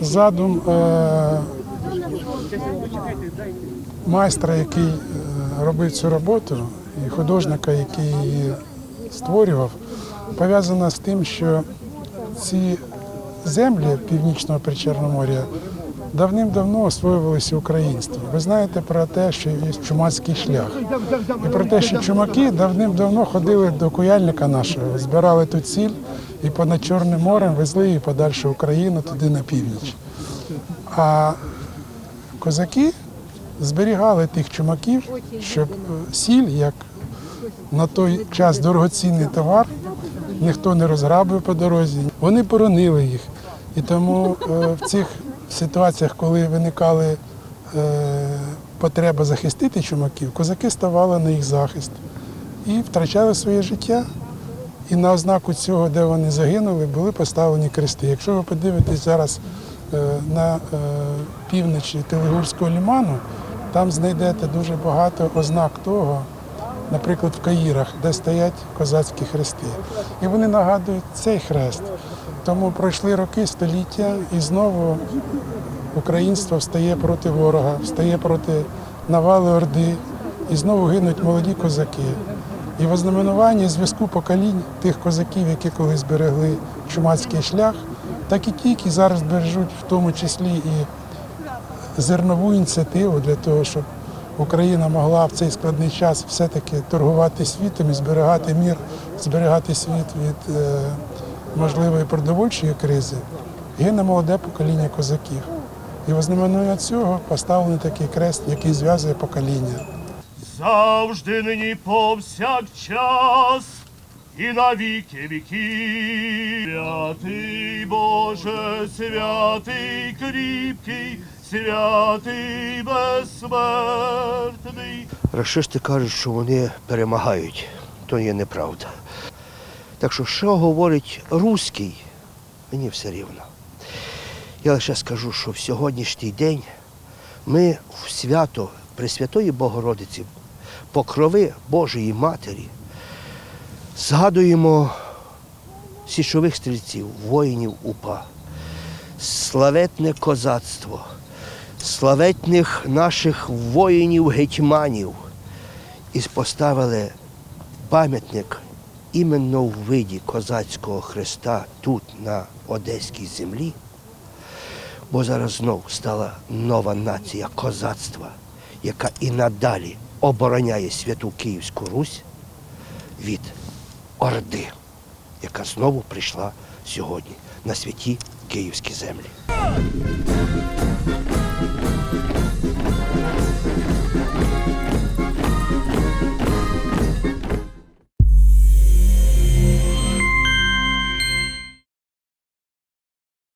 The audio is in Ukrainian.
задум е, майстра, який е, робив цю роботу, і художника, який її створював, пов'язана з тим, що ці землі Північного Причорномор'я давним-давно освоювалися українством. Ви знаєте про те, що є чумацький шлях. І про те, що чумаки давним-давно ходили до куяльника нашого, збирали тут сіль і понад Чорним морем везли її подальше в Україну, туди на північ. А козаки зберігали тих чумаків, щоб е, сіль, як на той час дорогоцінний товар, ніхто не розграбив по дорозі. Вони боронили їх. І тому е, в цих ситуаціях, коли виникали е, потреба захистити чумаків, козаки ставали на їх захист і втрачали своє життя. І на ознаку цього, де вони загинули, були поставлені крести. Якщо ви подивитесь зараз е, на е, півночі Телегурського ліману, там знайдете дуже багато ознак того, наприклад, в Каїрах, де стоять козацькі хрести. І вони нагадують цей хрест. Тому пройшли роки, століття, і знову українство встає проти ворога, встає проти навали Орди, і знову гинуть молоді козаки. І в ознаменування зв'язку поколінь тих козаків, які колись берегли чумацький шлях, так і ті, які зараз бережуть в тому числі і зернову ініціативу для того, щоб Україна могла в цей складний час все-таки торгувати світом і зберігати мір, зберігати світ від е, можливої продовольчої кризи, гине молоде покоління козаків. І в ознаменування цього поставлений такий крест, який зв'язує покоління. завжди нині повсякчас і на віки віків. Святий Боже, святий кріпкий, святий безсмертний. Рашисти кажуть, що вони перемагають, то є неправда. Так що, що говорить руський, мені все рівно. Я лише скажу, що в сьогоднішній день ми в свято Пресвятої Богородиці, покрови Божої Матері, згадуємо січових стрільців, воїнів УПА, славетне козацтво, славетних наших воїнів-гетьманів і поставили пам'ятник іменно в виді козацького хреста тут, на Одеській землі, бо зараз знов стала нова нація козацтва, яка і надалі обороняє святу Київську Русь від Орди, яка знову прийшла сьогодні на святі київські землі.